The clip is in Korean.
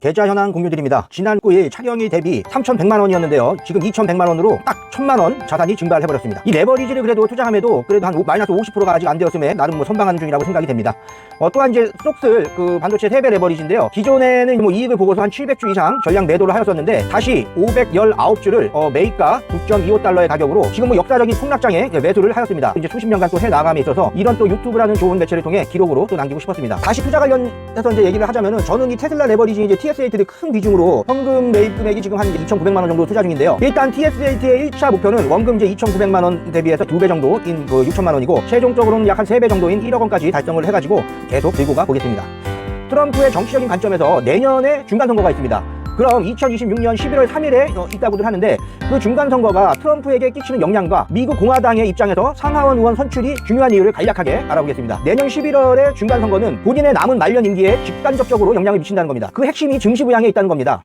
계좌 현황 공유드립니다. 지난 9일 차경일 대비 3,100만 원이었는데요. 지금 2,100만 원으로 딱 1,000만 원 자산이 증발을 해버렸습니다. 이 레버리지를 그래도 투자함에도 그래도 한 오- 마이너스 50%가 아직 안 되었음에 나름 뭐 선방하는 중이라고 생각이 됩니다. 어, 또한 이제 스톡스 그 반도체 3배 레버리지인데요. 기존에는 뭐 이익을 보고서 한 700주 이상 전량 매도를 하였었는데 다시 519주를 어, 매입가 9.25달러의 가격으로 지금 뭐 역사적인 폭락장에 매수를 하였습니다. 이제 수십 년간 또 해 나감에 있어서 이런 또 유튜브라는 좋은 매체를 통해 기록으로 또 남기고 싶었습니다. 다시 투자 관련해서 이제 얘기를 하자면은 저는 이 테슬라 레버리지 이제 TS8를 큰 비중으로 현금 매입 금액이 지금 한 2,900만 원 정도 투자 중인데요. 일단 TS8의 1차 목표는 원금 이제 2,900만 원 대비해서 2배 정도인 그 6천만 원이고 최종적으로는 약한 3배 정도인 1억 원까지 달성을 해가지고 계속 들고 가 보겠습니다. 트럼프의 정치적인 관점에서 내년에 중간 선거가 있습니다. 그럼 2026년 11월 3일에 어, 있다고들 하는데 그 중간 선거가 트럼프에게 끼치는 영향과 미국 공화당의 입장에서 상하원 의원 선출이 중요한 이유를 간략하게 알아보겠습니다. 내년 11월의 중간 선거는 본인의 남은 말년 임기에 직간접적으로 영향을 미친다는 겁니다. 그 핵심이 증시 부양에 있다는 겁니다.